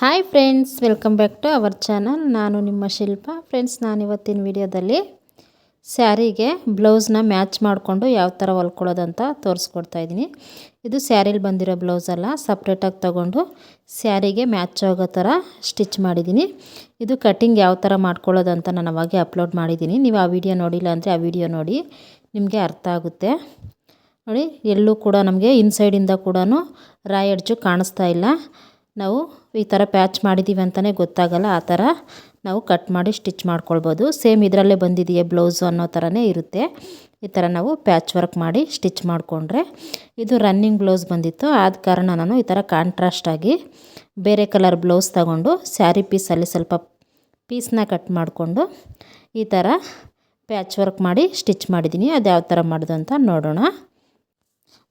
Hi friends welcome back to our channel ನಾನು ನಿಮ್ಮ ಶಿಲ್ಪ. Friends ನಾನು ಇವತ್ತಿನ ವಿಡಿಯೋದಲ್ಲಿ ಸ್ಯಾರಿಗೆ ಬ್ಲೌಸ್ನ ಮ್ಯಾಚ್ ಮಾಡಿಕೊಂಡು ಯಾವ ಥರ ಹೊಲ್ಕೊಳ್ಳೋದಂತ ತೋರಿಸ್ಕೊಡ್ತಾ ಇದ್ದೀನಿ. ಇದು ಸ್ಯಾರಿಲಿ ಬಂದಿರೋ ಬ್ಲೌಸ್ ಅಲ್ಲ ಸಪ್ರೇಟಾಗಿ ತೊಗೊಂಡು ಸ್ಯಾರಿಗೆ ಮ್ಯಾಚ್ ಆಗೋ ಥರ ಸ್ಟಿಚ್ ಮಾಡಿದ್ದೀನಿ. ಇದು ಕಟ್ಟಿಂಗ್ ಯಾವ ಥರ ಮಾಡ್ಕೊಳ್ಳೋದಂತ ನಾನು ಅವಾಗೆ ಅಪ್ಲೋಡ್ ಮಾಡಿದ್ದೀನಿ. ನೀವು ಆ ವಿಡಿಯೋ ನೋಡಿಲ್ಲ ಅಂದರೆ ಆ ವಿಡಿಯೋ ನೋಡಿ, ನಿಮಗೆ ಅರ್ಥ ಆಗುತ್ತೆ. ನೋಡಿ, ಎಲ್ಲೂ ಕೂಡ ನಮಗೆ ಇನ್ಸೈಡಿಂದ ಕೂಡ ರಾಯಡ್ಜು ಕಾಣಿಸ್ತಾ ಇಲ್ಲ. ನಾವು ಈ ಥರ ಪ್ಯಾಚ್ ಮಾಡಿದ್ದೀವಿ ಅಂತಲೇ ಗೊತ್ತಾಗಲ್ಲ. ಆ ಥರ ನಾವು ಕಟ್ ಮಾಡಿ ಸ್ಟಿಚ್ ಮಾಡ್ಕೊಳ್ಬೋದು. ಸೇಮ್ ಇದರಲ್ಲೇ ಬಂದಿದೆಯೇ ಬ್ಲೌಸು ಅನ್ನೋ ಥರನೇ ಇರುತ್ತೆ. ಈ ಥರ ನಾವು ಪ್ಯಾಚ್ ವರ್ಕ್ ಮಾಡಿ ಸ್ಟಿಚ್ ಮಾಡಿಕೊಂಡ್ರೆ ಇದು ರನ್ನಿಂಗ್ ಬ್ಲೌಸ್ ಬಂದಿತ್ತು. ಆದ ಕಾರಣ ನಾನು ಈ ಥರ ಕಾಂಟ್ರಾಸ್ಟಾಗಿ ಬೇರೆ ಕಲರ್ ಬ್ಲೌಸ್ ತಗೊಂಡು ಸ್ಯಾರಿ ಪೀಸಲ್ಲಿ ಸ್ವಲ್ಪ ಪೀಸ್ನ ಕಟ್ ಮಾಡಿಕೊಂಡು ಈ ಥರ ಪ್ಯಾಚ್ ವರ್ಕ್ ಮಾಡಿ ಸ್ಟಿಚ್ ಮಾಡಿದ್ದೀನಿ ಅದು ಯಾವ ಥರ ಮಾಡೋದು ಅಂತ ನೋಡೋಣ.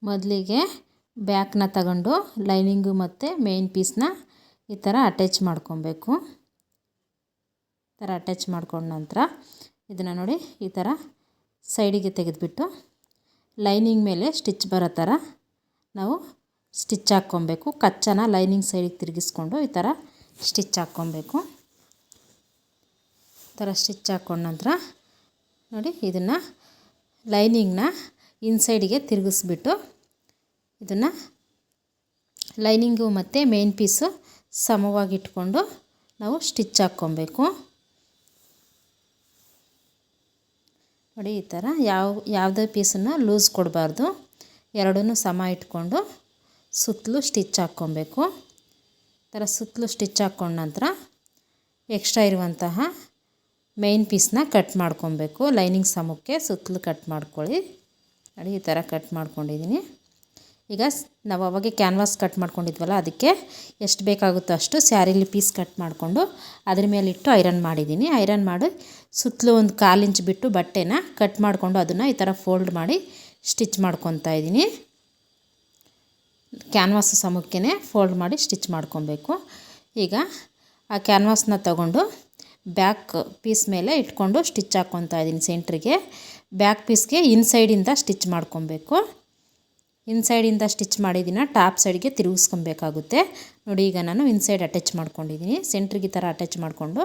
ಮೊದಲಿಗೆ ಬ್ಯಾಕ್ನ ತಗೊಂಡು ಲೈನಿಂಗು ಮತ್ತು ಮೇನ್ ಪೀಸ್ನ ಈ ಥರ ಅಟ್ಯಾಚ್ ಮಾಡ್ಕೊಬೇಕು. ಈ ಥರ ಅಟ್ಯಾಚ್ ಮಾಡ್ಕೊಂಡ ನಂತರ ಇದನ್ನು ನೋಡಿ ಈ ಥರ ಸೈಡಿಗೆ ತೆಗೆದುಬಿಟ್ಟು ಲೈನಿಂಗ್ ಮೇಲೆ ಸ್ಟಿಚ್ ಬರೋ ಥರ ನಾವು ಸ್ಟಿಚ್ ಹಾಕ್ಕೊಬೇಕು. ಕಚ್ಚನ ಲೈನಿಂಗ್ ಸೈಡಿಗೆ ತಿರುಗಿಸ್ಕೊಂಡು ಈ ಥರ ಸ್ಟಿಚ್ ಹಾಕ್ಕೊಬೇಕು. ಈ ಥರ ಸ್ಟಿಚ್ ಹಾಕ್ಕೊಂಡ ನಂತರ ನೋಡಿ ಇದನ್ನು ಲೈನಿಂಗ್ನ ಇನ್ಸೈಡಿಗೆ ತಿರುಗಿಸ್ಬಿಟ್ಟು ಇದನ್ನು ಲೈನಿಂಗು ಮತ್ತು ಮೇನ್ ಪೀಸು ಸಮವಾಗಿ ಇಟ್ಕೊಂಡು ನಾವು ಸ್ಟಿಚ್ ಹಾಕ್ಕೊಬೇಕು. ನೋಡಿ, ಈ ಥರ ಯಾವ, ಯಾವುದೇ ಪೀಸನ್ನು ಲೂಸ್ ಕೊಡಬಾರ್ದು. ಎರಡೂ ಸಮ ಇಟ್ಕೊಂಡು ಸುತ್ತಲೂ ಸ್ಟಿಚ್ ಹಾಕ್ಕೊಬೇಕು. ಥರ ಸುತ್ತಲೂ ಸ್ಟಿಚ್ ಹಾಕ್ಕೊಂಡ ನಂತರ ಎಕ್ಸ್ಟ್ರಾ ಇರುವಂತಹ ಮೇಯ್ನ್ ಪೀಸ್ನ ಕಟ್ ಮಾಡ್ಕೊಬೇಕು. ಲೈನಿಂಗ್ ಸಮಕ್ಕೆ ಸುತ್ತಲೂ ಕಟ್ ಮಾಡ್ಕೊಳ್ಳಿ. ನೋಡಿ, ಈ ಥರ ಕಟ್ ಮಾಡ್ಕೊಂಡಿದ್ದೀನಿ. ಈಗ ನಾವು ಅವಾಗೆ ಕ್ಯಾನ್ವಾಸ್ ಕಟ್ ಮಾಡ್ಕೊಂಡಿದ್ವಲ್ಲ, ಅದಕ್ಕೆ ಎಷ್ಟು ಬೇಕಾಗುತ್ತೋ ಅಷ್ಟು ಸ್ಯಾರಿಲಿ ಪೀಸ್ ಕಟ್ ಮಾಡಿಕೊಂಡು ಅದ್ರ ಮೇಲಿಟ್ಟು ಐರನ್ ಮಾಡಿದ್ದೀನಿ ಐರನ್ ಮಾಡಿ ಸುತ್ತಲೂ ಒಂದು ಕಾಲು ಇಂಚ್ ಬಿಟ್ಟು ಬಟ್ಟೆನ ಕಟ್ ಮಾಡಿಕೊಂಡು ಅದನ್ನು ಈ ಥರ ಫೋಲ್ಡ್ ಮಾಡಿ ಸ್ಟಿಚ್ ಮಾಡ್ಕೊತಾ ಇದ್ದೀನಿ ಕ್ಯಾನ್ವಾಸ್ ಸಮಕ್ಕೆ ಫೋಲ್ಡ್ ಮಾಡಿ ಸ್ಟಿಚ್ ಮಾಡ್ಕೊಬೇಕು. ಈಗ ಆ ಕ್ಯಾನ್ವಾಸ್ನ ತಗೊಂಡು ಬ್ಯಾಕ್ ಪೀಸ್ ಮೇಲೆ ಇಟ್ಕೊಂಡು ಸ್ಟಿಚ್ ಹಾಕ್ಕೊತಾ ಇದ್ದೀನಿ ಸೆಂಟ್ರಿಗೆ ಬ್ಯಾಕ್ ಪೀಸ್ಗೆ ಇನ್ಸೈಡಿಂದ ಸ್ಟಿಚ್ ಮಾಡ್ಕೊಬೇಕು. ಇನ್ಸೈಡಿಂದ ಸ್ಟಿಚ್ ಮಾಡಿದ್ದೀನ ಟಾಪ್ ಸೈಡ್ಗೆ ತಿರುಗಿಸ್ಕೊಬೇಕಾಗುತ್ತೆ. ನೋಡಿ, ಈಗ ನಾನು ಇನ್ಸೈಡ್ ಅಟ್ಯಾಚ್ ಮಾಡ್ಕೊಂಡಿದ್ದೀನಿ ಸೆಂಟ್ರಿಗೆ ಥರ ಅಟ್ಯಾಚ್ ಮಾಡಿಕೊಂಡು.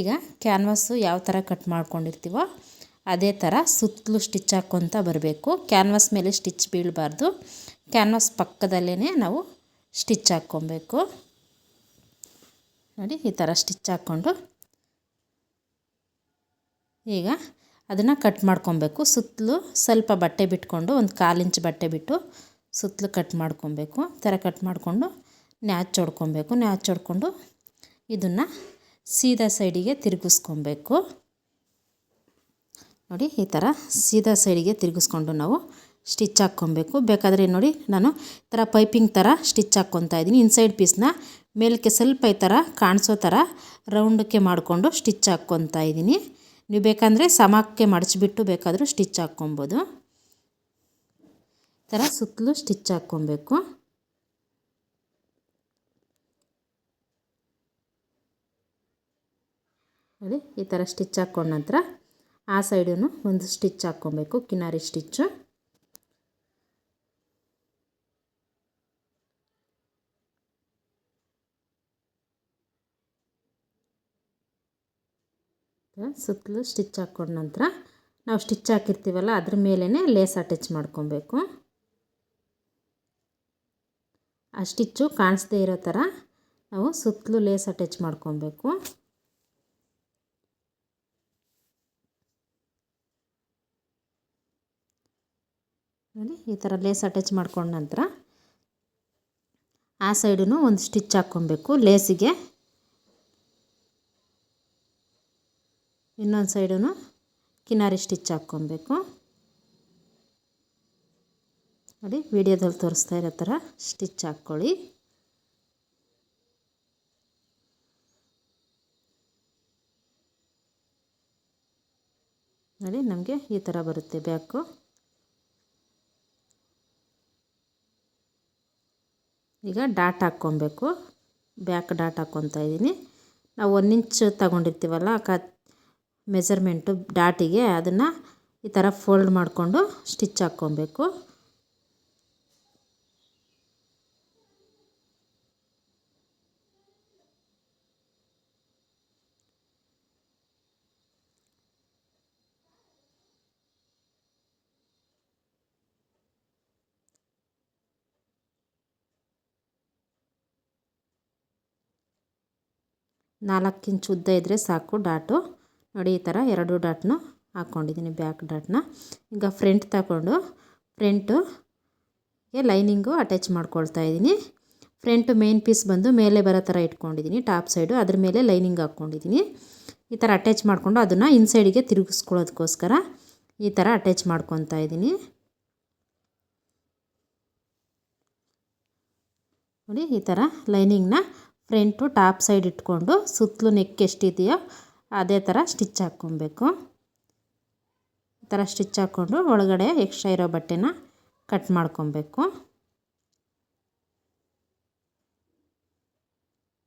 ಈಗ ಕ್ಯಾನ್ವಾಸು ಯಾವ ಥರ ಕಟ್ ಮಾಡ್ಕೊಂಡಿರ್ತೀವೋ ಅದೇ ಥರ ಸುತ್ತಲೂ ಸ್ಟಿಚ್ ಹಾಕ್ಕೊತ ಬರಬೇಕು. ಕ್ಯಾನ್ವಾಸ್ ಮೇಲೆ ಸ್ಟಿಚ್ ಬೀಳಬಾರ್ದು. ಕ್ಯಾನ್ವಾಸ್ ಪಕ್ಕದಲ್ಲೇ ನಾವು ಸ್ಟಿಚ್ ಹಾಕ್ಕೊಬೇಕು. ನೋಡಿ, ಈ ಥರ ಸ್ಟಿಚ್ ಹಾಕ್ಕೊಂಡು. ಈಗ ಅದನ್ನು ಕಟ್ ಮಾಡ್ಕೊಬೇಕು. ಸುತ್ತಲೂ ಸ್ವಲ್ಪ ಬಟ್ಟೆ ಬಿಟ್ಕೊಂಡು ಒಂದು ಕಾಲಿಂಚು ಬಟ್ಟೆ ಬಿಟ್ಟು ಸುತ್ತಲೂ ಕಟ್ ಮಾಡ್ಕೊಬೇಕು. ಥರ ಕಟ್ ಮಾಡಿಕೊಂಡು ನ್ಯಾಚ್ ಹೊಡ್ಕೊಬೇಕು. ನ್ಯಾಚ್ ಹೊಡ್ಕೊಂಡು ಇದನ್ನು ಸೀದಾ ಸೈಡಿಗೆ ತಿರುಗಿಸ್ಕೊಬೇಕು. ನೋಡಿ, ಈ ಥರ ಸೀದಾ ಸೈಡಿಗೆ ತಿರುಗಿಸ್ಕೊಂಡು ನಾವು ಸ್ಟಿಚ್ ಹಾಕ್ಕೊಬೇಕು. ಬೇಕಾದರೆ ನೋಡಿ, ನಾನು ಈ ಥರ ಪೈಪಿಂಗ್ ಥರ ಸ್ಟಿಚ್ ಹಾಕ್ಕೊತಾ ಇದ್ದೀನಿ. ಇನ್ಸೈಡ್ ಪೀಸ್ನ ಮೇಲಕ್ಕೆ ಸ್ವಲ್ಪ ಈ ಥರ ಕಾಣಿಸೋ ಥರ ರೌಂಡಕ್ಕೆ ಮಾಡಿಕೊಂಡು ಸ್ಟಿಚ್ ಹಾಕ್ಕೊತಾ ಇದ್ದೀನಿ. ನೀವು ಬೇಕಂದರೆ ಸಮಕ್ಕೆ ಮಡಚಿಬಿಟ್ಟು ಬೇಕಾದರೂ ಸ್ಟಿಚ್ ಹಾಕ್ಕೊಬೋದು. ಈ ಥರ ಸುತ್ತಲೂ ಸ್ಟಿಚ್ ಹಾಕ್ಕೊಬೇಕು. ನೋಡಿ, ಈ ಥರ ಸ್ಟಿಚ್ ಹಾಕ್ಕೊಂಡ ನಂತರ ಆ ಸೈಡೂ ಒಂದು ಸ್ಟಿಚ್ ಹಾಕ್ಕೊಬೇಕು, ಕಿನಾರಿ ಸ್ಟಿಚ್ಚು. ಸುತ್ತಲೂ ಸ್ಟಿಚ್ ಹಾಕ್ಕೊಂಡ ನಂತರ ನಾವು ಸ್ಟಿಚ್ ಹಾಕಿರ್ತೀವಲ್ಲ ಅದ್ರ ಮೇಲೇ ಲೇಸ್ ಅಟ್ಯಾಚ್ ಮಾಡ್ಕೊಬೇಕು. ಆ ಸ್ಟಿಚ್ಚು ಕಾಣಿಸ್ದೇ ಇರೋ ಥರ ನಾವು ಸುತ್ತಲೂ ಲೇಸ್ ಅಟ್ಯಾಚ್ ಮಾಡ್ಕೊಬೇಕು. ನೋಡಿ, ಈ ಥರ ಲೇಸ್ ಅಟ್ಯಾಚ್ ಮಾಡ್ಕೊಂಡ ನಂತರ ಆ ಸೈಡೂ ಒಂದು ಸ್ಟಿಚ್ ಹಾಕ್ಕೊಬೇಕು ಲೇಸಿಗೆ. ಇನ್ನೊಂದು ಸೈಡೂ ಕಿನಾರಿ ಸ್ಟಿಚ್ ಹಾಕ್ಕೊಬೇಕು. ನೋಡಿ, ವಿಡಿಯೋದಲ್ಲಿ ತೋರಿಸ್ತಾ ಇರೋ ಥರ ಸ್ಟಿಚ್ ಹಾಕ್ಕೊಳ್ಳಿ. ನೋಡಿ, ನಮಗೆ ಈ ಥರ ಬರುತ್ತೆ ಬ್ಯಾಕು. ಈಗ ಡಾಟ್ ಹಾಕ್ಕೊಬೇಕು. ಬ್ಯಾಕ್ ಡಾಟ್ ಹಾಕ್ಕೊತಾ ಇದ್ದೀನಿ. ನಾವು ಒಂದು ಇಂಚ್ ತಗೊಂಡಿರ್ತೀವಲ್ಲ ಕ ಮೆಸರ್ಮೆಂಟು ಡಾಟಿಗೆ ಅದನ್ನು ಈ ಥರ ಫೋಲ್ಡ್ ಮಾಡಿಕೊಂಡು ಸ್ಟಿಚ್ ಹಾಕ್ಕೊಬೇಕು. ನಾಲ್ಕು ಇಂಚ್ ಉದ್ದ ಇದ್ದರೆ ಸಾಕು ಡಾಟು. ನೋಡಿ ಈ ಥರ ಎರಡು ಡಾಟ್ನ ಹಾಕ್ಕೊಂಡಿದ್ದೀನಿ ಬ್ಯಾಕ್ ಡಾಟ್ನ. ಈಗ ಫ್ರಂಟ್ ತಗೊಂಡು ಫ್ರಂಟು ಲೈನಿಂಗು ಅಟ್ಯಾಚ್ ಮಾಡ್ಕೊಳ್ತಾ ಇದ್ದೀನಿ. ಫ್ರಂಟ್ ಮೇನ್ ಪೀಸ್ ಬಂದು ಮೇಲೆ ಬರೋ ಥರ ಇಟ್ಕೊಂಡಿದ್ದೀನಿ. ಟಾಪ್ ಸೈಡು ಅದ್ರ ಮೇಲೆ ಲೈನಿಂಗ್ ಹಾಕ್ಕೊಂಡಿದ್ದೀನಿ. ಈ ಥರ ಅಟ್ಯಾಚ್ ಮಾಡಿಕೊಂಡು ಅದನ್ನು ಇನ್ಸೈಡಿಗೆ ತಿರುಗಿಸ್ಕೊಳ್ಳೋದಕ್ಕೋಸ್ಕರ ಈ ಥರ ಅಟ್ಯಾಚ್ ಮಾಡ್ಕೊತಾ ಇದ್ದೀನಿ. ನೋಡಿ ಈ ಥರ ಲೈನಿಂಗ್ನ ಫ್ರಂಟು ಟಾಪ್ ಸೈಡ್ ಇಟ್ಕೊಂಡು ಸುತ್ತಲೂ ನೆಕ್ ಎಷ್ಟಿದೆಯೋ ಅದೇ ಥರ ಸ್ಟಿಚ್ ಹಾಕ್ಕೊಬೇಕು. ಈ ಥರ ಸ್ಟಿಚ್ ಹಾಕ್ಕೊಂಡು ಒಳಗಡೆ ಎಕ್ಸ್ಟ್ರಾ ಇರೋ ಬಟ್ಟೆನ ಕಟ್ ಮಾಡ್ಕೊಬೇಕು.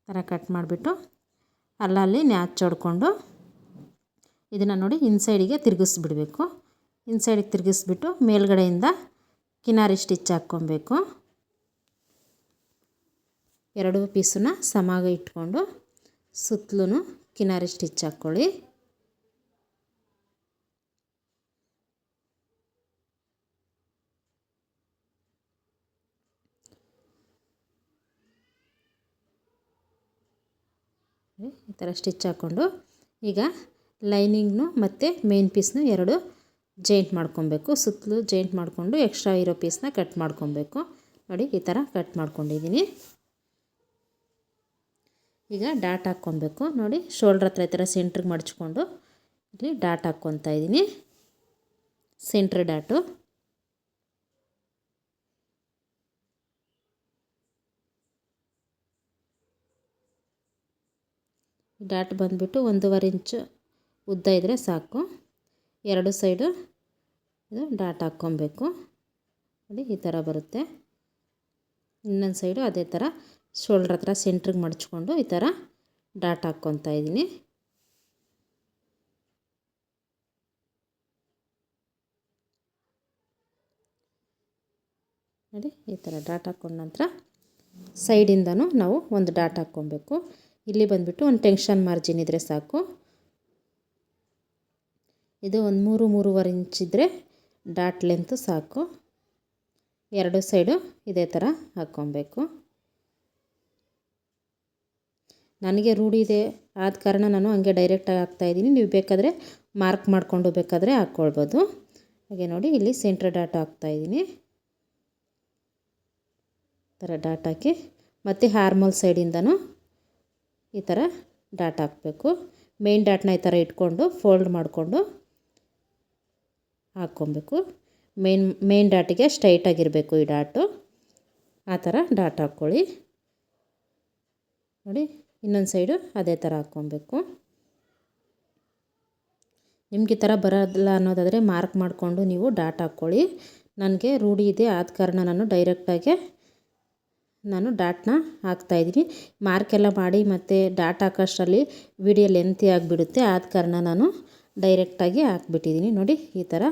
ಥರ ಕಟ್ ಮಾಡಿಬಿಟ್ಟು ಅಲ್ಲಲ್ಲಿ ನ್ಯಾಚ್ ಹೊಡ್ಕೊಂಡು ಇದನ್ನು ನೋಡಿ ಇನ್ಸೈಡಿಗೆ ತಿರುಗಿಸ್ಬಿಡ್ಬೇಕು. ಇನ್ಸೈಡಿಗೆ ತಿರುಗಿಸ್ಬಿಟ್ಟು ಮೇಲ್ಗಡೆಯಿಂದ ಕಿನಾರಿ ಸ್ಟಿಚ್ ಹಾಕ್ಕೊಬೇಕು. ಎರಡು ಪೀಸನ್ನ ಸಮಾಗ ಇಟ್ಕೊಂಡು ಸುತ್ತಲೂ ಕಿನಾರಿ ಸ್ಟಿಚ್ ಹಾಕ್ಕೊಳ್ಳಿ. ಈ ಥರ ಸ್ಟಿಚ್ ಹಾಕ್ಕೊಂಡು ಈಗ ಲೈನಿಂಗ್ನು ಮತ್ತು ಮೇನ್ ಪೀಸ್ನು ಎರಡು ಜಾಯಿಂಟ್ ಮಾಡ್ಕೊಬೇಕು. ಸುತ್ತಲೂ ಜಾಯಿಂಟ್ ಮಾಡಿಕೊಂಡು ಎಕ್ಸ್ಟ್ರಾ ಇರೋ ಪೀಸ್ನ ಕಟ್ ಮಾಡ್ಕೊಬೇಕು. ನೋಡಿ ಈ ಥರ ಕಟ್ ಮಾಡ್ಕೊಂಡಿದ್ದೀನಿ. ಈಗ ಡಾಟ್ ಹಾಕ್ಕೊಬೇಕು. ನೋಡಿ ಶೋಲ್ಡ್ರ್ ಹತ್ರ ಈ ಥರ ಸೆಂಟ್ರಿಗೆ ಮಡಚ್ಕೊಂಡು ಇಲ್ಲಿ ಡಾಟ್ ಹಾಕ್ಕೊತಾ ಇದ್ದೀನಿ. Centre dot. ಡಾಟ್ ಬಂದುಬಿಟ್ಟು ಒಂದೂವರೆ ಇಂಚು ಉದ್ದ ಇದ್ದರೆ ಸಾಕು. ಎರಡು ಸೈಡು ಇದು ಡಾಟ್ ಹಾಕ್ಕೊಬೇಕು. ನೋಡಿ, ಈ ಥರ ಬರುತ್ತೆ. ಇನ್ನೊಂದು ಸೈಡು ಅದೇ ಥರ. ಶೋಲ್ಡ್ರ್ ಹತ್ರ ಸೆಂಟ್ರಿಗೆ ಮಡಚ್ಕೊಂಡು ಈ ಥರ ಡಾಟ್ ಹಾಕ್ಕೊತಾ ಇದ್ದೀನಿ. ನೋಡಿ, ಈ ಥರ ಡಾಟ್ ಹಾಕ್ಕೊಂಡ ನಂತರ ಸೈಡಿಂದನೂ ನಾವು ಒಂದು ಡಾಟ್ ಹಾಕ್ಕೊಬೇಕು. ಇಲ್ಲಿ ಬಂದುಬಿಟ್ಟು ಒಂದು ಟೆನ್ಷನ್ ಮಾರ್ಜಿನ್ ಇದ್ದರೆ ಸಾಕು. ಇದು ಒಂದು ಮೂರು, ಮೂರುವರೆ ಇಂಚ್ ಇದ್ದರೆ ಡಾಟ್ ಲೆಂತು ಸಾಕು. ಎರಡು ಸೈಡು ಇದೇ ಥರ ಹಾಕ್ಕೊಬೇಕು. ನನಗೆ ರೂಢಿ ಇದೆ. ಆದ ಕಾರಣ ನಾನು ಹಂಗೆ ಡೈರೆಕ್ಟಾಗಿ ಹಾಕ್ತಾಯಿದ್ದೀನಿ ನೀವು ಬೇಕಾದರೆ ಮಾರ್ಕ್ ಮಾಡಿಕೊಂಡು ಬೇಕಾದರೆ ಹಾಕ್ಕೊಳ್ಬೋದು. ಹಾಗೆ ನೋಡಿ, ಇಲ್ಲಿ ಸೆಂಟ್ರ್ ಡಾಟ್ ಹಾಕ್ತಾಯಿದ್ದೀನಿ ಥರ ಡಾಟ್ ಹಾಕಿ, ಮತ್ತು ಹಾರ್ಮೋಲ್ ಸೈಡಿಂದನೂ ಈ ಥರ ಡಾಟ್ ಹಾಕಬೇಕು. ಮೇನ್ ಡಾಟ್ನ ಈ ಥರ ಇಟ್ಕೊಂಡು ಫೋಲ್ಡ್ ಮಾಡಿಕೊಂಡು ಹಾಕ್ಕೊಬೇಕು ಮೇನ್ ಮೇನ್ ಡಾಟಿಗೆ ಸ್ಟ್ರೈಟಾಗಿರಬೇಕು ಈ ಡಾಟು ಆ ಥರ ಡಾಟ್ ಹಾಕ್ಕೊಳ್ಳಿ. ನೋಡಿ ಇನ್ನೊಂದು ಸೈಡು ಅದೇ ಥರ ಹಾಕ್ಕೊಬೇಕು. ನಿಮಗೆ ಥರ ಬರೋದಿಲ್ಲ ಅನ್ನೋದಾದರೆ ಮಾರ್ಕ್ ಮಾಡಿಕೊಂಡು ನೀವು ಡಾಟ್ ಹಾಕ್ಕೊಳ್ಳಿ. ನನಗೆ ರೂಢಿ ಇದೆ, ಆದ ಕಾರಣ ನಾನು ಡೈರೆಕ್ಟಾಗೆ ನಾನು ಡಾಟ್ನ ಹಾಕ್ತಾಯಿದ್ದೀನಿ ಮಾರ್ಕೆಲ್ಲ ಮಾಡಿ ಮತ್ತು ಡಾಟ್ ಹಾಕೋಷ್ಟರಲ್ಲಿ ವಿಡಿಯೋ ಲೆಂತಿ ಆಗಿಬಿಡುತ್ತೆ, ಆದ ಕಾರಣ ನಾನು ಡೈರೆಕ್ಟಾಗಿ ಹಾಕ್ಬಿಟ್ಟಿದ್ದೀನಿ. ನೋಡಿ, ಈ ಥರ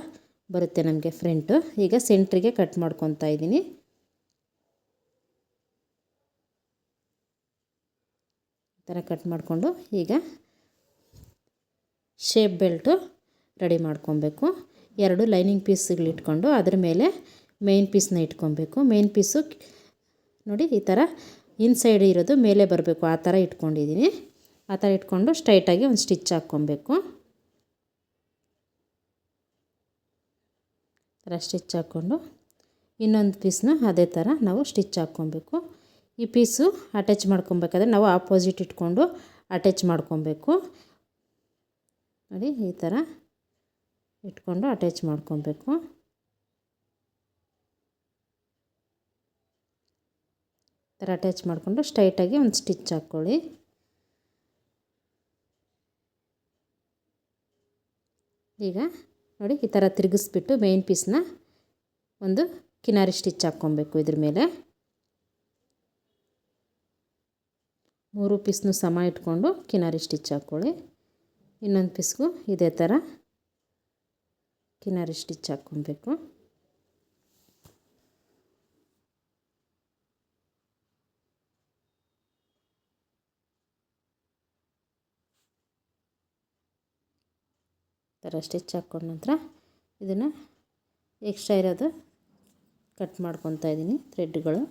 ಬರುತ್ತೆ ನಮಗೆ ಫ್ರಂಟು. ಈಗ ಸೆಂಟ್ರಿಗೆ ಕಟ್ ಮಾಡ್ಕೊತಾ ಇದ್ದೀನಿ. ಥರ ಕಟ್ ಮಾಡಿಕೊಂಡು ಈಗ ಶೇಪ್ ಬೆಲ್ಟು ರೆಡಿ ಮಾಡ್ಕೊಬೇಕು. ಎರಡು ಲೈನಿಂಗ್ ಪೀಸ್ಗಳಿಟ್ಕೊಂಡು ಅದ್ರ ಮೇಲೆ ಮೇನ್ ಪೀಸ್ನ ಇಟ್ಕೊಬೇಕು. ಮೇನ್ ಪೀಸು ನೋಡಿ ಈ ಥರ ಇನ್ಸೈಡ್ ಇರೋದು ಮೇಲೆ ಬರಬೇಕು. ಆ ಥರ ಇಟ್ಕೊಂಡಿದ್ದೀನಿ. ಆ ಥರ ಇಟ್ಕೊಂಡು ಸ್ಟ್ರೈಟಾಗಿ ಒಂದು ಸ್ಟಿಚ್ ಹಾಕ್ಕೊಬೇಕು. ಥರ ಸ್ಟಿಚ್ ಹಾಕ್ಕೊಂಡು ಇನ್ನೊಂದು ಪೀಸ್ನ ಅದೇ ಥರ ನಾವು ಸ್ಟಿಚ್ ಹಾಕ್ಕೊಬೇಕು. ಈ ಪೀಸು ಅಟ್ಯಾಚ್ ಮಾಡ್ಕೊಬೇಕಾದ್ರೆ ನಾವು ಆಪೋಸಿಟ್ ಇಟ್ಕೊಂಡು ಅಟ್ಯಾಚ್ ಮಾಡ್ಕೊಬೇಕು. ನೋಡಿ, ಈ ಥರ ಇಟ್ಕೊಂಡು ಅಟ್ಯಾಚ್ ಮಾಡ್ಕೊಬೇಕು. ಥರ ಅಟ್ಯಾಚ್ ಮಾಡಿಕೊಂಡು ಸ್ಟ್ರೈಟಾಗಿ ಒಂದು ಸ್ಟಿಚ್ ಹಾಕ್ಕೊಳ್ಳಿ. ಈಗ ನೋಡಿ, ಈ ಥರ ತಿರುಗಿಸ್ಬಿಟ್ಟು ಮೇನ್ ಪೀಸ್ನ ಒಂದು ಕಿನಾರಿ ಸ್ಟಿಚ್ ಹಾಕ್ಕೊಬೇಕು ಇದ್ರ ಮೇಲೆ. ಮೂರು ಪೀಸ್ನು ಸಮ ಇಟ್ಕೊಂಡು ಕಿನಾರಿ ಸ್ಟಿಚ್ ಹಾಕ್ಕೊಳ್ಳಿ. ಇನ್ನೊಂದು ಪೀಸ್ಗೂ ಇದೇ ಥರ ಕಿನಾರಿ ಸ್ಟಿಚ್ ಹಾಕ್ಕೊಬೇಕು. ಥರ ಸ್ಟಿಚ್ ಹಾಕ್ಕೊಂಡ ನಂತರ ಇದನ್ನು ಎಕ್ಸ್ಟ್ರಾ ಇರೋದು ಕಟ್ ಮಾಡ್ಕೊತಾ ಇದ್ದೀನಿ ಥ್ರೆಡ್ಗಳು.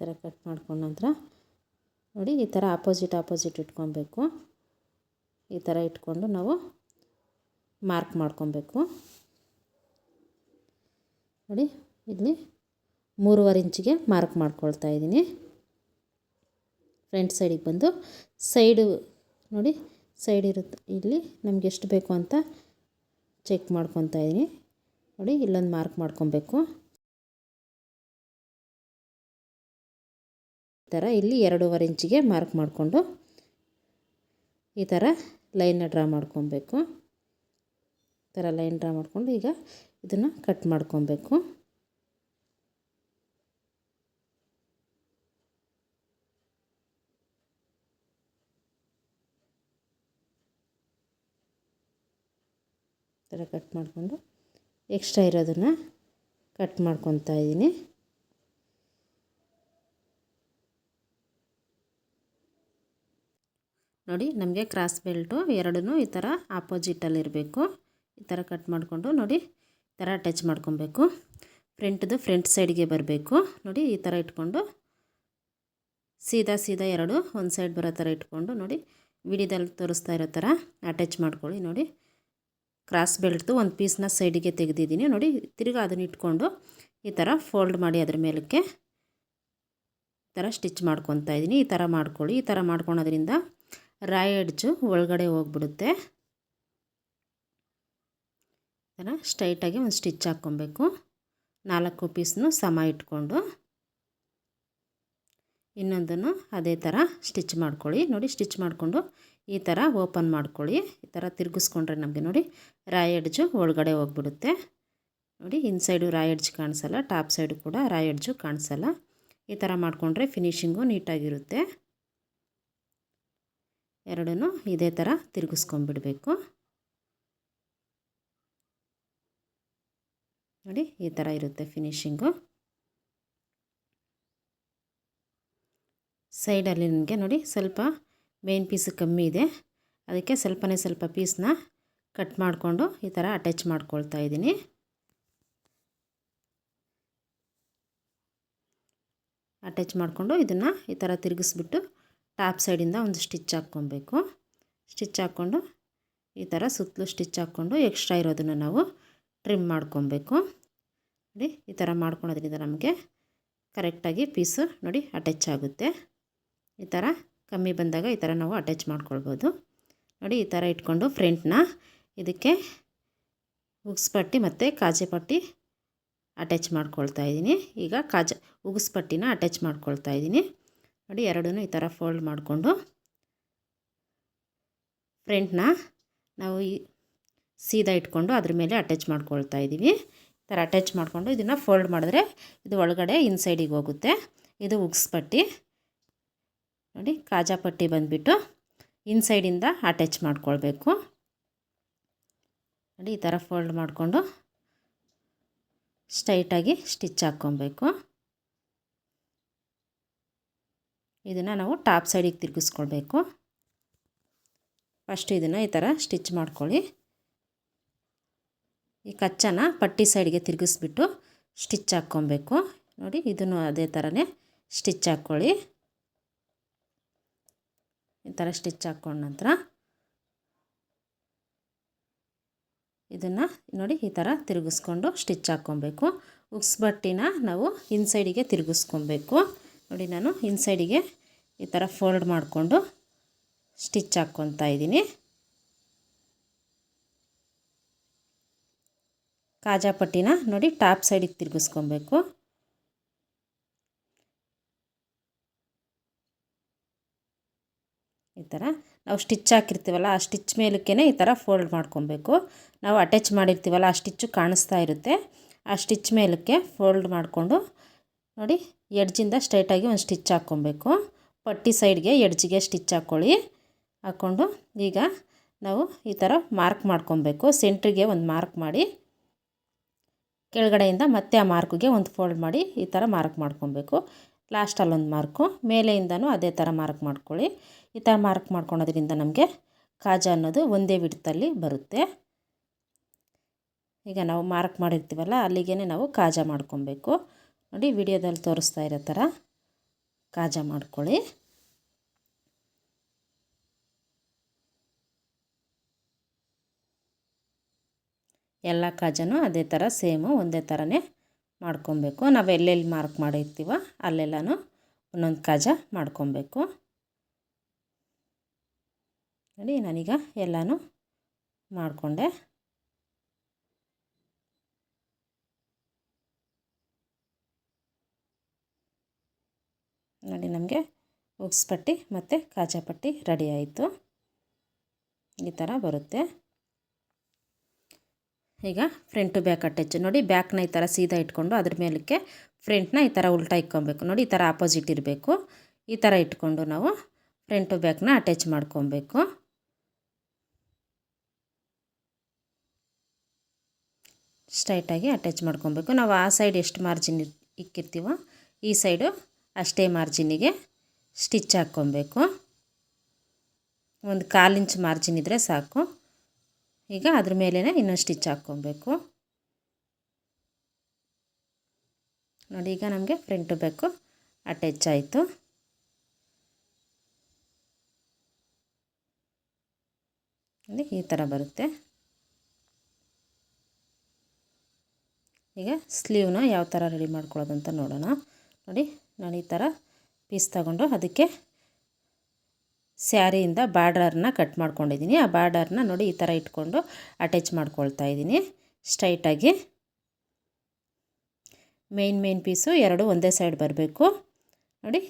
ಥರ ಕಟ್ ಮಾಡ್ಕೊಂಡ ನಂತರ ನೋಡಿ ಈ ಥರ ಆಪೋಸಿಟ್ ಆಪೋಸಿಟ್ ಇಟ್ಕೊಬೇಕು. ಈ ಥರ ಇಟ್ಕೊಂಡು ನಾವು ಮಾರ್ಕ್ ಮಾಡ್ಕೊಬೇಕು. ನೋಡಿ ಇಲ್ಲಿ ಮೂರುವರೆ ಇಂಚಿಗೆ ಮಾರ್ಕ್ ಮಾಡ್ಕೊಳ್ತಾ ಇದ್ದೀನಿ. ಫ್ರಂಟ್ ಸೈಡಿಗೆ ಬಂದು ಸೈಡು ನೋಡಿ ಸೈಡ್ ಇರುತ್ತೆ. ಇಲ್ಲಿ ನಮ್ಗೆ ಎಷ್ಟು ಬೇಕು ಅಂತ ಚೆಕ್ ಮಾಡ್ಕೊತಾ ಇದ್ದೀನಿ. ನೋಡಿ ಇಲ್ಲೊಂದು ಮಾರ್ಕ್ ಮಾಡ್ಕೊಬೇಕು. ಥರ ಇಲ್ಲಿ ಎರಡೂವರೆ ಇಂಚಿಗೆ ಮಾರ್ಕ್ ಮಾಡಿಕೊಂಡು ಈ ಥರ ಲೈನ್ನ ಡ್ರಾ ಮಾಡ್ಕೊಬೇಕು. ಈ ಥರ ಲೈನ್ ಡ್ರಾ ಮಾಡಿಕೊಂಡು ಈಗ ಇದನ್ನು ಕಟ್ ಮಾಡ್ಕೊಬೇಕು. ಥರ ಕಟ್ ಮಾಡಿಕೊಂಡು ಎಕ್ಸ್ಟ್ರಾ ಇರೋದನ್ನು ಕಟ್ ಮಾಡ್ಕೊತಾ ಇದ್ದೀನಿ. ನೋಡಿ, ನಮಗೆ ಕ್ರಾಸ್ ಬೆಲ್ಟು ಎರಡೂ ಈ ಥರ ಆಪೋಸಿಟಲ್ಲಿರಬೇಕು ಈ ಥರ ಕಟ್ ಮಾಡಿಕೊಂಡು ನೋಡಿ, ಈ ಥರ ಅಟ್ಯಾಚ್ ಮಾಡ್ಕೊಬೇಕು. ಫ್ರಂಟ್ದು ಫ್ರಂಟ್ ಸೈಡ್ಗೆ ಬರಬೇಕು. ನೋಡಿ, ಈ ಥರ ಇಟ್ಕೊಂಡು ಸೀದಾ ಸೀದಾ ಎರಡು, ಒಂದು ಸೈಡ್ ಬರೋ ಥರ ಇಟ್ಕೊಂಡು ನೋಡಿ ವಿಡಿಯೋದಲ್ಲಿ ತೋರಿಸ್ತಾ ಇರೋ ಥರ ಅಟ್ಯಾಚ್ ಮಾಡ್ಕೊಳ್ಳಿ ನೋಡಿ. ಕ್ರಾಸ್ ಬೆಲ್ಟ್ದು ಒಂದು ಪೀಸ್ನ ಸೈಡಿಗೆ ತೆಗೆದಿದ್ದೀನಿ ನೋಡಿ. ತಿರ್ಗಿ ಅದನ್ನ ಇಟ್ಕೊಂಡು ಈ ಥರ ಫೋಲ್ಡ್ ಮಾಡಿ ಅದ್ರ ಮೇಲಕ್ಕೆ ಈ ಥರ ಸ್ಟಿಚ್ ಮಾಡ್ಕೊತಾ ಇದ್ದೀನಿ. ಈ ಥರ ಮಾಡ್ಕೊಳ್ಳಿ. ಈ ಥರ ಮಾಡ್ಕೊಳೋದ್ರಿಂದ ರಾಯ್ ಎಡ್ಜು ಒಳಗಡೆ ಹೋಗ್ಬಿಡುತ್ತೆ. ಥರ ಸ್ಟ್ರೈಟಾಗಿ ಒಂದು ಸ್ಟಿಚ್ ಹಾಕ್ಕೊಬೇಕು. ನಾಲ್ಕು ಪೀಸ್ನು ಸಮ ಇಟ್ಕೊಂಡು. ಇನ್ನೊಂದನ್ನು ಅದೇ ಥರ ಸ್ಟಿಚ್ ಮಾಡ್ಕೊಳ್ಳಿ. ನೋಡಿ ಸ್ಟಿಚ್ ಮಾಡಿಕೊಂಡು ಈ ಥರ ಓಪನ್ ಮಾಡ್ಕೊಳ್ಳಿ. ಈ ಥರ ತಿರುಗಿಸ್ಕೊಂಡ್ರೆ ನಮಗೆ ನೋಡಿ ರಾಯ್ ಎಡ್ಜು ಒಳಗಡೆ ಹೋಗ್ಬಿಡುತ್ತೆ. ನೋಡಿ ಇನ್ಸೈಡು ರಾಯ್ ಎಡ್ಜ್ ಕಾಣಿಸಲ್ಲ, ಟಾಪ್ ಸೈಡು ಕೂಡ ರಾಯ್ ಎಡ್ಜು ಕಾಣಿಸಲ್ಲ. ಈ ಥರ ಮಾಡಿಕೊಂಡ್ರೆ ಫಿನಿಷಿಂಗು ನೀಟಾಗಿರುತ್ತೆ. ಎರಡೂ ಇದೇ ಥರ ತಿರುಗಿಸ್ಕೊಂಬಿಡಬೇಕು ನೋಡಿ, ಈ ಥರ ಇರುತ್ತೆ ಫಿನಿಶಿಂಗು ಸೈಡಲ್ಲಿ ನನಗೆ ನೋಡಿ ಸ್ವಲ್ಪ ಮೇನ್ ಪೀಸು ಕಮ್ಮಿ ಇದೆ. ಅದಕ್ಕೆ ಸ್ವಲ್ಪನೇ ಸ್ವಲ್ಪ ಪೀಸ್ನ ಕಟ್ ಮಾಡಿಕೊಂಡು ಈ ಥರ ಅಟ್ಯಾಚ್ ಮಾಡ್ಕೊಳ್ತಾ ಇದ್ದೀನಿ. ಅಟ್ಯಾಚ್ ಮಾಡಿಕೊಂಡು ಇದನ್ನು ಈ ಥರ ತಿರುಗಿಸ್ಬಿಟ್ಟು ಟಾಪ್ ಸೈಡಿಂದ ಒಂದು ಸ್ಟಿಚ್ ಹಾಕ್ಕೊಬೇಕು. ಸ್ಟಿಚ್ ಹಾಕ್ಕೊಂಡು ಈ ಥರ ಸುತ್ತಲೂ ಸ್ಟಿಚ್ ಹಾಕ್ಕೊಂಡು ಎಕ್ಸ್ಟ್ರಾ ಇರೋದನ್ನು ನಾವು ಟ್ರಿಮ್ ಮಾಡ್ಕೊಬೇಕು. ನೋಡಿ, ಈ ಥರ ಮಾಡ್ಕೊಳೋದ್ರಿಂದ ನಮಗೆ ಕರೆಕ್ಟಾಗಿ ಪೀಸು ನೋಡಿ ಅಟ್ಯಾಚ್ ಆಗುತ್ತೆ. ಈ ಥರ ಕಮ್ಮಿ ಬಂದಾಗ ಈ ಥರ ನಾವು ಅಟ್ಯಾಚ್ ಮಾಡ್ಕೊಳ್ಬೋದು. ನೋಡಿ, ಈ ಥರ ಇಟ್ಕೊಂಡು ಫ್ರಂಟ್ನ ಇದಕ್ಕೆ ಉಗ್ಸ್ ಪಟ್ಟಿ ಮತ್ತು ಕಾಜೆ ಪಟ್ಟಿ ಅಟ್ಯಾಚ್ ಮಾಡ್ಕೊಳ್ತಾ ಇದ್ದೀನಿ. ಈಗ ಕಾಜ ಉಗ್ಸ್ ಪಟ್ಟಿನ ಅಟ್ಯಾಚ್ ಮಾಡ್ಕೊಳ್ತಾ ಇದ್ದೀನಿ. ನೋಡಿ ಎರಡೂ ಈ ಥರ ಫೋಲ್ಡ್ ಮಾಡಿಕೊಂಡು ಫ್ರಂಟ್ನ ನಾವು ಈ ಸೀದಾ ಇಟ್ಕೊಂಡು ಅದ್ರ ಮೇಲೆ ಅಟ್ಯಾಚ್ ಮಾಡ್ಕೊಳ್ತಾ ಇದ್ದೀವಿ. ಈ ಥರ ಅಟ್ಯಾಚ್ ಮಾಡಿಕೊಂಡು ಇದನ್ನು ಫೋಲ್ಡ್ ಮಾಡಿದ್ರೆ ಇದು ಒಳಗಡೆ ಇನ್ಸೈಡಿಗೆ ಹೋಗುತ್ತೆ. ಇದು ಉಗ್ಸ್ ಪಟ್ಟಿ. ನೋಡಿ, ಕಾಜಾ ಪಟ್ಟಿ ಬಂದುಬಿಟ್ಟು ಇನ್ಸೈಡಿಂದ ಅಟ್ಯಾಚ್ ಮಾಡ್ಕೊಳ್ಬೇಕು. ನೋಡಿ, ಈ ಥರ ಫೋಲ್ಡ್ ಮಾಡಿಕೊಂಡು ಸ್ಟ್ರೈಟಾಗಿ ಸ್ಟಿಚ್ ಹಾಕ್ಕೊಬೇಕು ಇದನ್ನು ನಾವು ಟಾಪ್ ಸೈಡಿಗೆ ತಿರುಗಿಸ್ಕೊಳ್ಬೇಕು. ಫಸ್ಟ್ ಇದನ್ನು ಈ ಥರ ಸ್ಟಿಚ್ ಮಾಡ್ಕೊಳ್ಳಿ. ಈ ಕಚ್ಚನ ಪಟ್ಟಿ ಸೈಡ್ಗೆ ತಿರುಗಿಸ್ಬಿಟ್ಟು ಸ್ಟಿಚ್ ಹಾಕ್ಕೊಬೇಕು ನೋಡಿ, ಇದನ್ನು ಅದೇ ಥರನೇ ಸ್ಟಿಚ್ ಹಾಕ್ಕೊಳ್ಳಿ. ಈ ಥರ ಸ್ಟಿಚ್ ಹಾಕ್ಕೊಂಡ ನಂತರ ಇದನ್ನು ನೋಡಿ, ಈ ಥರ ತಿರುಗಿಸ್ಕೊಂಡು ಸ್ಟಿಚ್ ಹಾಕ್ಕೊಬೇಕು ಉಕ್ಸ್ ಬಟ್ಟಿನ ನಾವು ಇನ್ಸೈಡಿಗೆ ತಿರುಗಿಸ್ಕೊಬೇಕು ನೋಡಿ ನಾನು ಇನ್ಸೈಡಿಗೆ ಈ ಥರ ಫೋಲ್ಡ್ ಮಾಡಿಕೊಂಡು ಸ್ಟಿಚ್ ಹಾಕ್ಕೊತಾ ಇದ್ದೀನಿ. ಕಾಜಾ ಪಟ್ಟಿನ ನೋಡಿ ಟಾಪ್ ಸೈಡಿಗೆ ತಿರುಗಿಸ್ಕೊಬೇಕು. ಈ ಥರ ನಾವು ಸ್ಟಿಚ್ ಹಾಕಿರ್ತೀವಲ್ಲ, ಆ ಸ್ಟಿಚ್ ಮೇಲಕ್ಕೇ ಈ ಥರ ಫೋಲ್ಡ್ ಮಾಡ್ಕೊಬೇಕು. ನಾವು ಅಟ್ಯಾಚ್ ಮಾಡಿರ್ತೀವಲ್ಲ, ಆ ಸ್ಟಿಚ್ಚು ಕಾಣಿಸ್ತಾ ಇರುತ್ತೆ. ಆ ಸ್ಟಿಚ್ ಮೇಲಕ್ಕೆ ಫೋಲ್ಡ್ ಮಾಡಿಕೊಂಡು ನೋಡಿ, ಎಡ್ಜಿಂದ ಸ್ಟ್ರೈಟಾಗಿ ಒಂದು ಸ್ಟಿಚ್ ಹಾಕ್ಕೊಬೇಕು. ಪಟ್ಟಿ ಸೈಡ್ಗೆ ಎಡ್ಜಿಗೆ ಸ್ಟಿಚ್ ಹಾಕ್ಕೊಳ್ಳಿ. ಹಾಕ್ಕೊಂಡು ಈಗ ನಾವು ಈ ಥರ ಮಾರ್ಕ್ ಮಾಡ್ಕೊಬೇಕು. ಸೆಂಟ್ರಿಗೆ ಒಂದು ಮಾರ್ಕ್ ಮಾಡಿ. ಕೆಳಗಡೆಯಿಂದ ಮತ್ತೆ ಆ ಮಾರ್ಕ್ಗೆ ಒಂದು ಫೋಲ್ಡ್ ಮಾಡಿ ಈ ಥರ ಮಾರ್ಕ್ ಮಾಡ್ಕೊಬೇಕು. ಲಾಸ್ಟಲ್ಲಿ ಒಂದು ಮಾರ್ಕು ಮೇಲೆಯಿಂದನೂ ಅದೇ ಥರ ಮಾರ್ಕ್ ಮಾಡ್ಕೊಳ್ಳಿ. ಈ ಥರ ಮಾರ್ಕ್ ಮಾಡ್ಕೊಳೋದ್ರಿಂದ ನಮಗೆ ಕಾಜ ಅನ್ನೋದು ಒಂದೇ ವಿಡ್ತಲ್ಲಿ ಬರುತ್ತೆ. ಈಗ ನಾವು ಮಾರ್ಕ್ ಮಾಡಿರ್ತೀವಲ್ಲ ಅಲ್ಲಿಗೇ ನಾವು ಕಾಜ ಮಾಡ್ಕೊಬೇಕು. ನೋಡಿ ವಿಡಿಯೋದಲ್ಲಿ ತೋರಿಸ್ತಾ ಇರೋ ಥರ ಕಾಜ ಮಾಡ್ಕೊಳ್ಳಿ. ಎಲ್ಲ ಕಾಜನೂ ಅದೇ ಥರ ಸೇಮು, ಒಂದೇ ಥರನೇ ಮಾಡ್ಕೊಬೇಕು. ನಾವು ಎಲ್ಲೆಲ್ಲಿ ಮಾರ್ಕ್ ಮಾಡಿರ್ತೀವೋ ಅಲ್ಲೆಲ್ಲನೂ ಒಂದೊಂದು ಕಾಜ ಮಾಡ್ಕೊಬೇಕು. ನೋಡಿ ನಾನೀಗ ಎಲ್ಲನೂ ಮಾಡಿಕೊಂಡೆ. ನೋಡಿ ನಮಗೆ ಉಗ್ಸ್ಪಟ್ಟಿ ಮತ್ತು ಕಾಜಾಪಟ್ಟಿ ರೆಡಿ ಆಯಿತು. ಈ ಥರ ಬರುತ್ತೆ. ಈಗ ಫ್ರಂಟು ಬ್ಯಾಕ್ ಅಟ್ಯಾಚ್ ನೋಡಿ ಬ್ಯಾಕ್ನ ಈ ಥರ ಸೀದಾ ಇಟ್ಕೊಂಡು ಅದ್ರ ಮೇಲಕ್ಕೆ ಫ್ರಂಟ್ನ ಈ ಥರ ಉಲ್ಟಾ ಇಟ್ಕೊಬೇಕು. ನೋಡಿ ಈ ಥರ ಆಪೋಸಿಟ್ ಇರಬೇಕು. ಈ ಥರ ಇಟ್ಕೊಂಡು ನಾವು ಫ್ರಂಟ್ ಟು ಬ್ಯಾಕ್ನ ಅಟ್ಯಾಚ್ ಮಾಡ್ಕೊಬೇಕು. ಸ್ಟ್ರೈಟಾಗಿ ಅಟ್ಯಾಚ್ ಮಾಡ್ಕೊಬೇಕು. ನಾವು ಆ ಸೈಡ್ ಎಷ್ಟು ಮಾರ್ಜಿನ್ ಇಕ್ಕಿರ್ತೀವೋ ಈ ಸೈಡು ಅಷ್ಟೇ ಮಾರ್ಜಿನಿಗೆ ಸ್ಟಿಚ್ ಹಾಕ್ಕೊಬೇಕು. ಒಂದು ಕಾಲು ಇಂಚ್ ಮಾರ್ಜಿನ್ ಇದ್ದರೆ ಸಾಕು. ಈಗ ಅದ್ರ ಮೇಲೇ ಇನ್ನೊಂದು ಸ್ಟಿಚ್ ಹಾಕ್ಕೊಬೇಕು. ನೋಡಿ, ಈಗ ನಮಗೆ ಫ್ರಂಟು ಬೇಕು ಅಟ್ಯಾಚ್ ಆಯಿತು. ಈ ಥರ ಬರುತ್ತೆ. ಈಗ ಸ್ಲೀವ್ನ ಯಾವ ಥರ ರೆಡಿ ಮಾಡ್ಕೊಳ್ಳೋದು ಅಂತ ನೋಡೋಣ. ನೋಡಿ ನಾನು ಈ ಥರ ಪೀಸ್ ತಗೊಂಡು ಅದಕ್ಕೆ ಸ್ಯಾರಿಯಿಂದ ಬಾರ್ಡರ್ನ ಕಟ್ ಮಾಡ್ಕೊಂಡಿದ್ದೀನಿ. ಆ ಬಾರ್ಡರ್ನ ನೋಡಿ ಈ ಥರ ಇಟ್ಕೊಂಡು ಅಟ್ಯಾಚ್ ಮಾಡ್ಕೊಳ್ತಾ ಇದ್ದೀನಿ. ಸ್ಟ್ರೈಟಾಗಿ ಮೇಯ್ನ್ ಮೇಯ್ನ್ ಪೀಸು ಎರಡು ಒಂದೇ ಸೈಡ್ ಬರಬೇಕು. ನೋಡಿ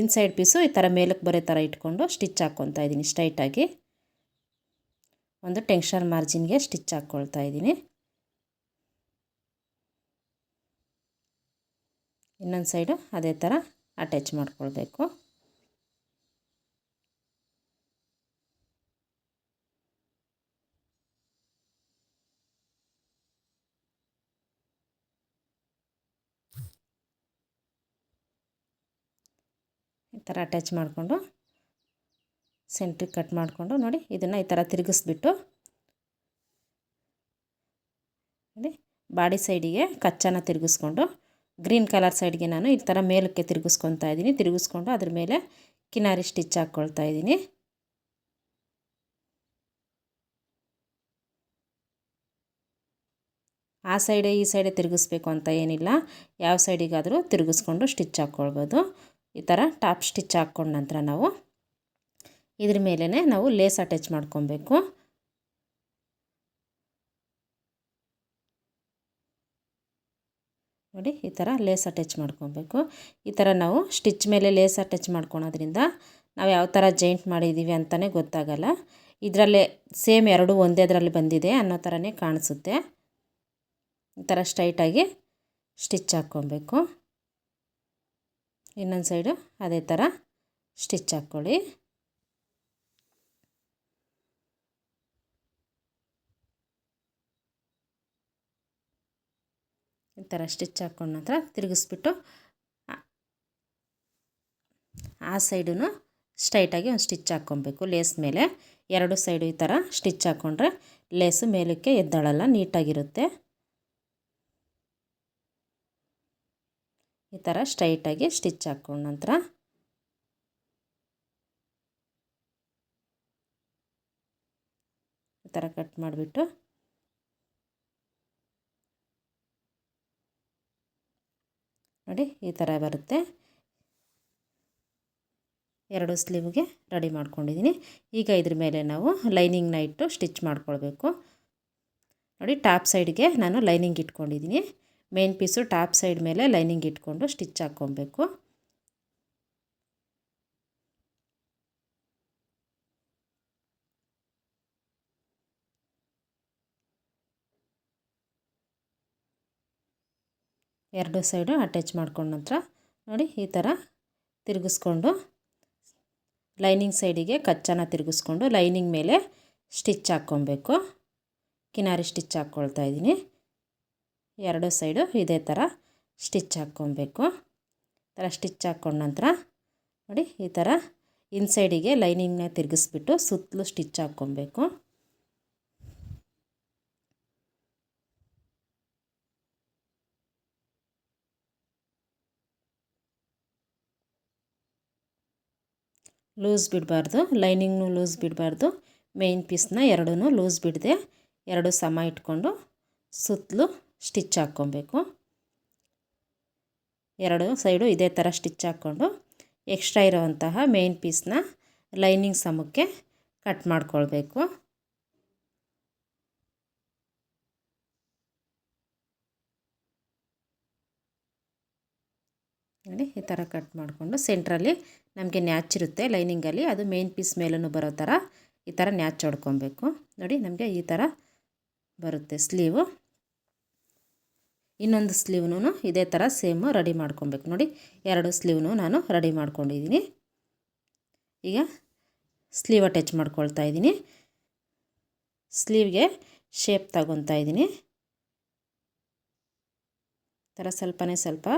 ಇನ್ಸೈಡ್ ಪೀಸು ಈ ಥರ ಮೇಲಕ್ಕೆ ಬರೋ ಥರ ಇಟ್ಕೊಂಡು ಸ್ಟಿಚ್ ಹಾಕ್ಕೊತಾ ಇದ್ದೀನಿ. ಸ್ಟ್ರೈಟಾಗಿ ಒಂದು ಟೆನ್ಷನ್ ಮಾರ್ಜಿನ್ಗೆ ಸ್ಟಿಚ್ ಹಾಕ್ಕೊಳ್ತಾ ಇದ್ದೀನಿ. ಇನ್ನೊಂದು ಸೈಡು ಅದೇ ಥರ ಅಟ್ಯಾಚ್ ಮಾಡ್ಕೊಳ್ಬೇಕು. ಈ ಥರ ಅಟ್ಯಾಚ್ ಮಾಡಿಕೊಂಡು ಸೆಂಟ್ರಿಗೆ ಕಟ್ ಮಾಡಿಕೊಂಡು ನೋಡಿ ಇದನ್ನು ಈ ಥರ ತಿರುಗಿಸ್ಬಿಟ್ಟು ನೋಡಿ, ಬಾಡಿ ಸೈಡಿಗೆ ಕಚ್ಚಾನ ತಿರುಗಿಸ್ಕೊಂಡು ಗ್ರೀನ್ ಕಲರ್ ಸೈಡ್ಗೆ ನಾನು ಈ ಥರ ಮೇಲಕ್ಕೆ ತಿರುಗಿಸ್ಕೊತಾ ಇದ್ದೀನಿ. ತಿರುಗಿಸ್ಕೊಂಡು ಅದ್ರ ಮೇಲೆ ಕಿನಾರಿ ಸ್ಟಿಚ್ ಹಾಕ್ಕೊಳ್ತಾ ಇದ್ದೀನಿ. ಆ ಸೈಡೆ ಈ ಸೈಡೆ ತಿರುಗಿಸ್ಬೇಕು ಅಂತ ಏನಿಲ್ಲ. ಯಾವ ಸೈಡಿಗಾದರೂ ತಿರುಗಿಸ್ಕೊಂಡು ಸ್ಟಿಚ್ ಹಾಕ್ಕೊಳ್ಬೋದು. ಈ ಥರ ಟಾಪ್ ಸ್ಟಿಚ್ ಹಾಕ್ಕೊಂಡ ನಂತರ ನಾವು ಇದ್ರ ಮೇಲೇ ನಾವು ಲೇಸ್ ಅಟ್ಯಾಚ್ ಮಾಡ್ಕೊಬೇಕು. ನೋಡಿ, ಈ ಥರ ಲೇಸ್ ಅಟ್ಯಾಚ್ ಮಾಡ್ಕೊಬೇಕು. ಈ ಥರ ನಾವು ಸ್ಟಿಚ್ ಮೇಲೆ ಲೇಸ್ ಅಟ್ಯಾಚ್ ಮಾಡ್ಕೊಳೋದ್ರಿಂದ ನಾವು ಯಾವ ಥರ ಜೈಂಟ್ ಮಾಡಿದ್ದೀವಿ ಅಂತಲೇ ಗೊತ್ತಾಗಲ್ಲ. ಇದರಲ್ಲೇ ಸೇಮ್ ಎರಡು ಒಂದೇ ಅದರಲ್ಲಿ ಬಂದಿದೆ ಅನ್ನೋ ಥರನೇ ಕಾಣಿಸುತ್ತೆ. ಈ ಥರ ಸ್ಟ್ರೈಟಾಗಿ ಸ್ಟಿಚ್ ಹಾಕ್ಕೊಬೇಕು ಇನ್ನೊಂದು ಸೈಡು ಅದೇ ಥರ ಸ್ಟಿಚ್ ಹಾಕ್ಕೊಳ್ಳಿ ಈ ಥರ ಸ್ಟಿಚ್ ಹಾಕ್ಕೊಂಡ ನಂತರ ತಿರುಗಿಸ್ಬಿಟ್ಟು, ಆ ಸೈಡು ಸ್ಟ್ರೈಟಾಗಿ ಒಂದು ಸ್ಟಿಚ್ ಹಾಕ್ಕೊಬೇಕು. ಲೇಸ್ ಮೇಲೆ ಎರಡು ಸೈಡು ಈ ಥರ ಸ್ಟಿಚ್ ಹಾಕ್ಕೊಂಡ್ರೆ ಲೇಸು ಮೇಲಕ್ಕೆ ಎದ್ದಾಳಲ್ಲ, ನೀಟಾಗಿರುತ್ತೆ. ಈ ಥರ ಸ್ಟ್ರೈಟಾಗಿ ಸ್ಟಿಚ್ ಹಾಕ್ಕೊಂಡ ನಂತರ ಈ ಥರ ಕಟ್ ಮಾಡಿಬಿಟ್ಟು ನೋಡಿ ಈ ಥರ ಬರುತ್ತೆ. ಎರಡು ಸ್ಲೀವ್ಗೆ ರೆಡಿ ಮಾಡ್ಕೊಂಡಿದ್ದೀನಿ. ಈಗ ಇದ್ರ ಮೇಲೆ ನಾವು ಲೈನಿಂಗ್ನ ಇಟ್ಟು ಸ್ಟಿಚ್ ಮಾಡ್ಕೊಳ್ಬೇಕು. ನೋಡಿ ಟಾಪ್ ಸೈಡ್ಗೆ ನಾನು ಲೈನಿಂಗ್ ಇಟ್ಕೊಂಡಿದ್ದೀನಿ. ಮೇನ್ ಪೀಸು ಟಾಪ್ ಸೈಡ್ ಮೇಲೆ ಲೈನಿಂಗ್ ಇಟ್ಕೊಂಡು ಸ್ಟಿಚ್ ಹಾಕ್ಕೊಬೇಕು ಎರಡು ಸೈಡು ಅಟ್ಯಾಚ್ ಮಾಡ್ಕೊಂಡ ನಂತರ ನೋಡಿ ಈ ಥರ ತಿರುಗಿಸ್ಕೊಂಡು ಲೈನಿಂಗ್ ಸೈಡಿಗೆ ಕಚ್ಚನ ತಿರುಗಿಸ್ಕೊಂಡು ಲೈನಿಂಗ್ ಮೇಲೆ ಸ್ಟಿಚ್ ಹಾಕ್ಕೊಬೇಕು. ಕಿನಾರಿ ಸ್ಟಿಚ್ ಹಾಕ್ಕೊಳ್ತಾ ಇದ್ದೀನಿ. ಎರಡು ಸೈಡು ಇದೇ ಥರ ಸ್ಟಿಚ್ ಹಾಕ್ಕೊಬೇಕು. ಥರ ಸ್ಟಿಚ್ ಹಾಕ್ಕೊಂಡ ನಂತರ ನೋಡಿ ಈ ಥರ ಇನ್ಸೈಡಿಗೆ ಲೈನಿಂಗ್ನ ತಿರುಗಿಸ್ಬಿಟ್ಟು ಸುತ್ತಲೂ ಸ್ಟಿಚ್ ಹಾಕ್ಕೊಬೇಕು. ಲೂಸ್ ಬಿಡಬಾರ್ದು. ಲೈನಿಂಗ್ನು ಲೂಸ್ ಬಿಡಬಾರ್ದು. ಮೇಯ್ನ್ ಪೀಸ್ನ ಎರಡೂ ಲೂಸ್ ಬಿಡದೆ ಎರಡು ಸಮ ಇಟ್ಕೊಂಡು ಸುತ್ತಲೂ ಸ್ಟಿಚ್ ಹಾಕ್ಕೊಬೇಕು. ಎರಡು ಸೈಡು ಇದೇ ಥರ ಸ್ಟಿಚ್ ಹಾಕ್ಕೊಂಡು ಎಕ್ಸ್ಟ್ರಾ ಇರೋವಂತಹ ಮೇಯ್ನ್ ಪೀಸ್ನ ಲೈನಿಂಗ್ ಸಮಕ್ಕೆ ಕಟ್ ಮಾಡ್ಕೊಳ್ಬೇಕು. ನೋಡಿ, ಈ ಥರ ಕಟ್ ಮಾಡಿಕೊಂಡು ಸೆಂಟ್ರಲ್ಲಿ ನಮಗೆ ನ್ಯಾಚ್ ಇರುತ್ತೆ ಲೈನಿಂಗಲ್ಲಿ. ಅದು ಮೇನ್ ಪೀಸ್ ಮೇಲೂ ಬರೋ ಥರ ಈ ಥರ ನ್ಯಾಚ್ ಹೊಡ್ಕೊಬೇಕು. ನೋಡಿ, ನಮಗೆ ಈ ಥರ ಬರುತ್ತೆ ಸ್ಲೀವು. ಇನ್ನೊಂದು ಸ್ಲೀವ್ನೂ ಇದೇ ಥರ ಸೇಮು ರೆಡಿ ಮಾಡ್ಕೊಬೇಕು. ನೋಡಿ, ಎರಡು ಸ್ಲೀವ್ನು ನಾನು ರೆಡಿ ಮಾಡ್ಕೊಂಡಿದ್ದೀನಿ. ಈಗ ಸ್ಲೀವ್ ಅಟ್ಯಾಚ್ ಮಾಡ್ಕೊಳ್ತಾ ಇದ್ದೀನಿ. ಸ್ಲೀವ್ಗೆ ಶೇಪ್ ತಗೊತಾ ಇದ್ದೀನಿ. ಥರ ಸ್ವಲ್ಪನೇ ಸ್ವಲ್ಪ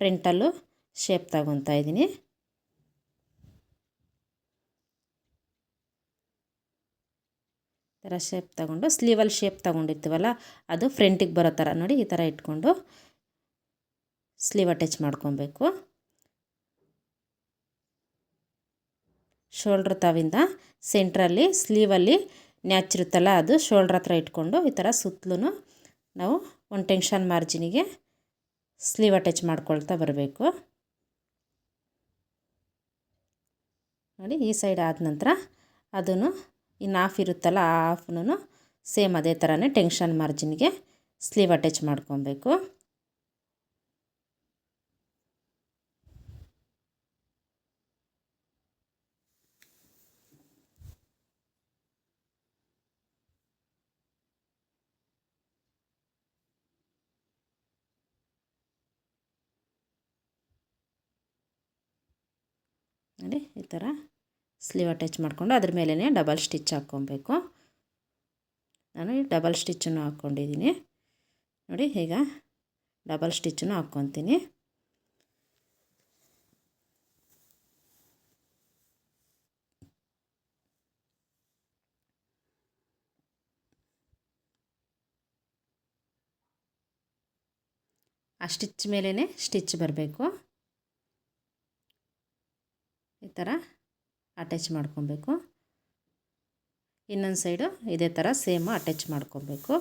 ಫ್ರಂಟಲ್ಲೂ ಶೇಪ್ ತಗೊತಾ ಇದ್ದೀನಿ. ಥರ ಶೇಪ್ ತಗೊಂಡು ಸ್ಲೀವಲ್ಲಿ ಶೇಪ್ ತಗೊಂಡಿರ್ತೀವಲ್ಲ ಅದು ಫ್ರಂಟಿಗೆ ಬರೋ ಥರ ನೋಡಿ ಈ ಥರ ಇಟ್ಕೊಂಡು ಸ್ಲೀವ್ ಅಟ್ಯಾಚ್ ಮಾಡ್ಕೊಬೇಕು. ಶೋಲ್ಡ್ರ್ ತಾವಿಂದ ಸೆಂಟ್ರಲ್ಲಿ ಸ್ಲೀವಲ್ಲಿ ನ್ಯಾಚ್ ಇರುತ್ತಲ್ಲ, ಅದು ಶೋಲ್ಡ್ರ್ ಹತ್ರ ಇಟ್ಕೊಂಡು ಈ ಥರ ಸುತ್ತಲೂ ನಾವು ಒಂದು ಟೆನ್ಷನ್ ಮಾರ್ಜಿನಿಗೆ ಸ್ಲೀವ್ ಅಟ್ಯಾಚ್ ಮಾಡ್ಕೊಳ್ತಾ ಬರಬೇಕು. ನೋಡಿ ಈ ಸೈಡ್ ಆದ ನಂತರ ಅದನ್ನು ಇನ್ನು ಹಾಫ್ ಇರುತ್ತಲ್ಲ ಆ ಆಫ್ನೂ ಸೇಮ್ ಅದೇ ಥರನೇ ಟೆನ್ಷನ್ ಮಾರ್ಜಿನ್ಗೆ ಸ್ಲೀವ್ ಅಟ್ಯಾಚ್ ಮಾಡ್ಕೊಬೇಕು. ನೋಡಿ ಈ ಥರ ಸ್ಲೀವ್ ಅಟ್ಯಾಚ್ ಮಾಡಿಕೊಂಡು ಅದ್ರ ಮೇಲೇ ಡಬಲ್ ಸ್ಟಿಚ್ ಹಾಕ್ಕೊಬೇಕು. ನಾನು ಡಬಲ್ ಸ್ಟಿಚ್ಚನ್ನು ಹಾಕ್ಕೊಂಡಿದ್ದೀನಿ. ನೋಡಿ, ಈಗ ಡಬಲ್ ಸ್ಟಿಚ್ಚನ್ನು ಹಾಕ್ಕೊತೀನಿ. ಆ ಸ್ಟಿಚ್ ಮೇಲೇ ಸ್ಟಿಚ್ ಬರಬೇಕು. ಈ ಥರ ಅಟ್ಯಾಚ್ ಮಾಡ್ಕೊಬೇಕು. ಇನ್ನೊಂದು ಸೈಡು ಇದೇ ಥರ ಸೇಮ್ ಅಟ್ಯಾಚ್ ಮಾಡ್ಕೊಬೇಕು.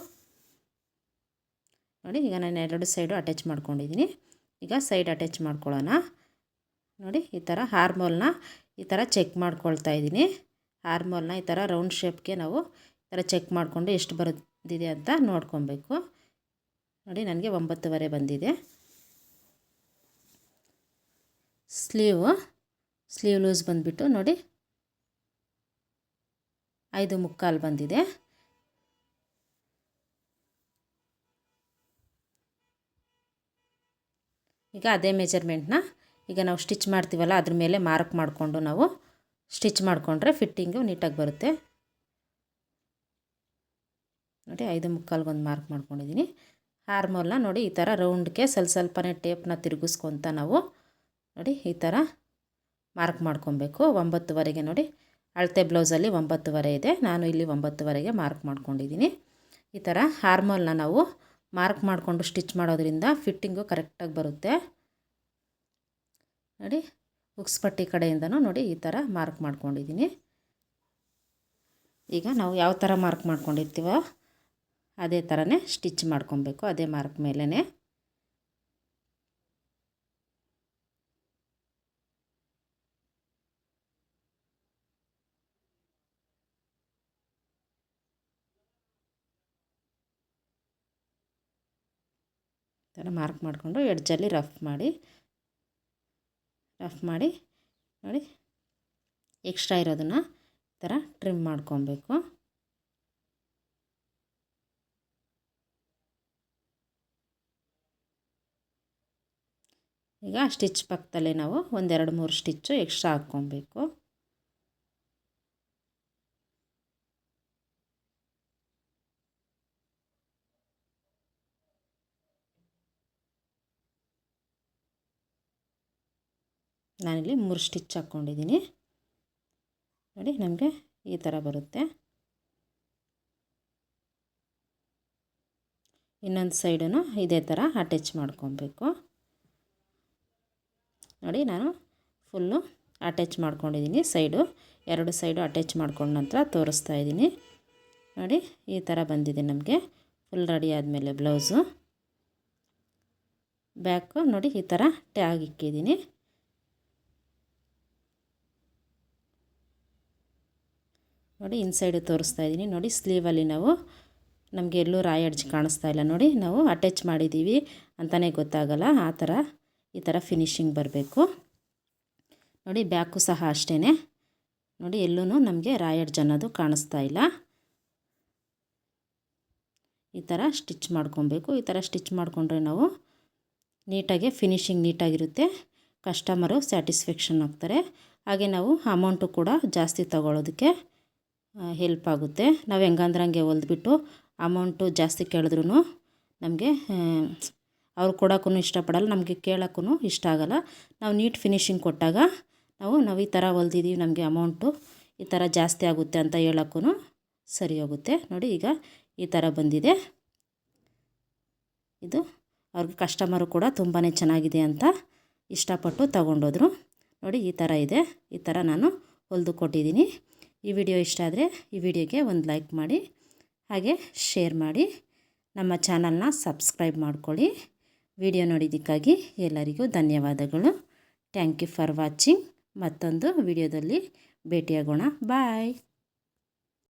ನೋಡಿ, ಈಗ ನಾನು ಎರಡು ಸೈಡು ಅಟ್ಯಾಚ್ ಮಾಡ್ಕೊಂಡಿದ್ದೀನಿ ಈಗ ಸೈಡ್ ಅಟ್ಯಾಚ್ ಮಾಡ್ಕೊಳ್ಳೋಣ. ನೋಡಿ, ಈ ಥರ ಹಾರ್ಮೋಲ್ನ ಈ ಥರ ಚೆಕ್ ಮಾಡ್ಕೊಳ್ತಾ ಇದ್ದೀನಿ ಹಾರ್ಮೋಲ್ನ ಈ ಥರ ರೌಂಡ್ ಶೇಪ್ಗೆ ನಾವು ಈ ಥರ ಚೆಕ್ ಮಾಡಿಕೊಂಡು ಎಷ್ಟು ಬರುತ್ತಿದೆ ಅಂತ ನೋಡ್ಕೊಬೇಕು. ನೋಡಿ, ನನಗೆ ಒಂಬತ್ತುವರೆ ಬಂದಿದೆ. ಸ್ಲೀವು ಸ್ಲೀವ್ ಲೂಸ್ ಬಂದುಬಿಟ್ಟು ನೋಡಿ ಐದು ಮುಕ್ಕಾಲು ಬಂದಿದೆ. ಈಗ ಅದೇ ಮೆಜರ್ಮೆಂಟ್ನ ಈಗ ನಾವು ಸ್ಟಿಚ್ ಮಾಡ್ತೀವಲ್ಲ, ಅದ್ರ ಮೇಲೆ ಮಾರ್ಕ್ ಮಾಡಿಕೊಂಡು ನಾವು ಸ್ಟಿಚ್ ಮಾಡಿಕೊಂಡ್ರೆ ಫಿಟ್ಟಿಂಗು ನೀಟಾಗಿ ಬರುತ್ತೆ. ನೋಡಿ ಐದು ಮುಕ್ಕಾಲ್ಗೊಂದು ಮಾರ್ಕ್ ಮಾಡ್ಕೊಂಡಿದ್ದೀನಿ ಹಾರ್ಮೋಲ್ನ ನೋಡಿ ಈ ಥರ ರೌಂಡ್ಗೆ ಸ್ವಲ್ಪ ಸ್ವಲ್ಪನೇ ಟೇಪ್ನ ತಿರುಗಿಸ್ಕೊತ ನಾವು ನೋಡಿ ಈ ಥರ ಮಾರ್ಕ್ ಮಾಡ್ಕೊಬೇಕು. ಒಂಬತ್ತುವರೆಗೆ ನೋಡಿ, ಅಳತೆ ಬ್ಲೌಸಲ್ಲಿ ಒಂಬತ್ತುವರೆ ಇದೆ. ನಾನು ಇಲ್ಲಿ ಒಂಬತ್ತುವರೆಗೆ ಮಾರ್ಕ್ ಮಾಡ್ಕೊಂಡಿದ್ದೀನಿ. ಈ ಥರ ಹಾರ್ಮೋಲ್ನ ನಾವು ಮಾರ್ಕ್ ಮಾಡಿಕೊಂಡು ಸ್ಟಿಚ್ ಮಾಡೋದ್ರಿಂದ ಫಿಟ್ಟಿಂಗು ಕರೆಕ್ಟಾಗಿ ಬರುತ್ತೆ. ನೋಡಿ ಉಕ್ಸ್ಪಟ್ಟಿ ಕಡೆಯಿಂದನೂ ನೋಡಿ ಈ ಥರ ಮಾರ್ಕ್ ಮಾಡ್ಕೊಂಡಿದ್ದೀನಿ. ಈಗ ನಾವು ಯಾವ ಥರ ಮಾರ್ಕ್ ಮಾಡ್ಕೊಂಡಿರ್ತೀವೋ ಅದೇ ಥರನೇ ಸ್ಟಿಚ್ ಮಾಡ್ಕೊಬೇಕು, ಅದೇ ಮಾರ್ಕ್ ಮೇಲೇ ಥರ ಮಾರ್ಕ್ ಮಾಡಿಕೊಂಡು ಎಡ್ಜಲ್ಲಿ ರಫ್ ಮಾಡಿ ರಫ್ ಮಾಡಿ ನೋಡಿ ಎಕ್ಸ್ಟ್ರಾ ಇರೋದನ್ನು ಈ ಥರ ಟ್ರಿಮ್ ಮಾಡ್ಕೊಬೇಕು. ಈಗ ಸ್ಟಿಚ್ ಪಕ್ಕದಲ್ಲಿ ನಾವು ಒಂದೆರಡು ಮೂರು ಸ್ಟಿಚ್ಚು ಎಕ್ಸ್ಟ್ರಾ ಹಾಕ್ಕೊಬೇಕು. ನಾನಿಲ್ಲಿ ಮೂರು ಸ್ಟಿಚ್ ಹಾಕ್ಕೊಂಡಿದ್ದೀನಿ. ನೋಡಿ, ನಮಗೆ ಈ ಥರ ಬರುತ್ತೆ. ಇನ್ನೊಂದು ಸೈಡನ್ನು ಇದೇ ಥರ ಅಟ್ಯಾಚ್ ಮಾಡ್ಕೊಬೇಕು. ನೋಡಿ, ನಾನು ಫುಲ್ಲು ಅಟ್ಯಾಚ್ ಮಾಡ್ಕೊಂಡಿದ್ದೀನಿ ಸೈಡು. ಎರಡು ಸೈಡು ಅಟ್ಯಾಚ್ ಮಾಡ್ಕೊಂಡ ನಂತರ ತೋರಿಸ್ತಾ ಇದ್ದೀನಿ. ನೋಡಿ, ಈ ಥರ ಬಂದಿದೆ ನಮಗೆ. ಫುಲ್ ರೆಡಿ ಆದಮೇಲೆ ಬ್ಲೌಸು. ಬ್ಯಾಕು, ನೋಡಿ, ಈ ಥರ ಟ್ಯಾಗ್ ಇಕ್ಕಿದ್ದೀನಿ. ನೋಡಿ ಇನ್ಸೈಡು ತೋರಿಸ್ತಾ ಇದ್ದೀನಿ. ನೋಡಿ ಸ್ಲೀವಲ್ಲಿ ನಾವು ನಮಗೆ ಎಲ್ಲೂ ರಾಯ್ ಅಡ್ಜ್ ಕಾಣಿಸ್ತಾ ಇಲ್ಲ. ನೋಡಿ ನಾವು ಅಟ್ಯಾಚ್ ಮಾಡಿದ್ದೀವಿ ಅಂತಲೇ ಗೊತ್ತಾಗಲ್ಲ. ಆ ಥರ ಈ ಥರ ಫಿನಿಶಿಂಗ್ ಬರಬೇಕು. ನೋಡಿ ಬ್ಯಾಕು ಸಹ ಅಷ್ಟೇ ನೋಡಿ ಎಲ್ಲೂ ನಮಗೆ ರಾಯ್ ಅಡ್ಜ್ ಅನ್ನೋದು ಕಾಣಿಸ್ತಾ ಇಲ್ಲ. ಈ ಥರ ಸ್ಟಿಚ್ ಮಾಡ್ಕೊಬೇಕು. ಈ ಥರ ಸ್ಟಿಚ್ ಮಾಡಿಕೊಂಡ್ರೆ ನಾವು ನೀಟಾಗೆ ಫಿನಿಶಿಂಗ್ ನೀಟಾಗಿರುತ್ತೆ. ಕಸ್ಟಮರು ಸ್ಯಾಟಿಸ್ಫ್ಯಾಕ್ಷನ್ ಆಗ್ತಾರೆ. ಹಾಗೆ ನಾವು ಅಮೌಂಟು ಕೂಡ ಜಾಸ್ತಿ ತಗೊಳ್ಳೋದಕ್ಕೆ ಹೆಲ್ಪ್ ಆಗುತ್ತೆ. ನಾವು ಹೆಂಗಂದ್ರೆ ಹಂಗೆ ಹೊಲ್ದ್ಬಿಟ್ಟು ಅಮೌಂಟು ಜಾಸ್ತಿ ಕೇಳಿದ್ರೂ ನಮಗೆ ಅವ್ರು ಕೊಡೋಕ್ಕೂ ಇಷ್ಟಪಡಲ್ಲ, ನಮಗೆ ಕೇಳೋಕ್ಕೂ ಇಷ್ಟ ಆಗೋಲ್ಲ. ನಾವು ನೀಟ್ ಫಿನಿಶಿಂಗ್ ಕೊಟ್ಟಾಗ ನಾವು ನಾವು ಈ ಥರ ಹೊಲ್ದಿದ್ದೀವಿ ನಮಗೆ ಅಮೌಂಟು ಈ ಥರ ಜಾಸ್ತಿ ಆಗುತ್ತೆ ಅಂತ ಹೇಳೋಕ್ಕೂ ಸರಿ ಹೋಗುತ್ತೆ. ನೋಡಿ ಈಗ ಈ ಥರ ಬಂದಿದೆ. ಇದು ಅವ್ರಿಗೆ ಕಸ್ಟಮರು ಕೂಡ ತುಂಬಾ ಚೆನ್ನಾಗಿದೆ ಅಂತ ಇಷ್ಟಪಟ್ಟು ತಗೊಂಡೋದ್ರು. ನೋಡಿ ಈ ಥರ ಇದೆ. ಈ ಥರ ನಾನು ಹೊಲಿದು ಕೊಟ್ಟಿದ್ದೀನಿ ಈ ವಿಡಿಯೋ ಇಷ್ಟ ಆದರೆ ಈ ವಿಡಿಯೋಗೆ ಒಂದು ಲೈಕ್ ಮಾಡಿ, ಹಾಗೆ ಶೇರ್ ಮಾಡಿ. ನಮ್ಮ ಚಾನಲ್ನ ಸಬ್ಸ್ಕ್ರೈಬ್ ಮಾಡ್ಕೊಳ್ಳಿ. ವಿಡಿಯೋ ನೋಡಿದ್ದಕ್ಕಾಗಿ ಎಲ್ಲರಿಗೂ ಧನ್ಯವಾದಗಳು. Thank you for watching. ಮತ್ತೊಂದು ವಿಡಿಯೋದಲ್ಲಿ ಭೇಟಿಯಾಗೋಣ. ಬಾಯ್.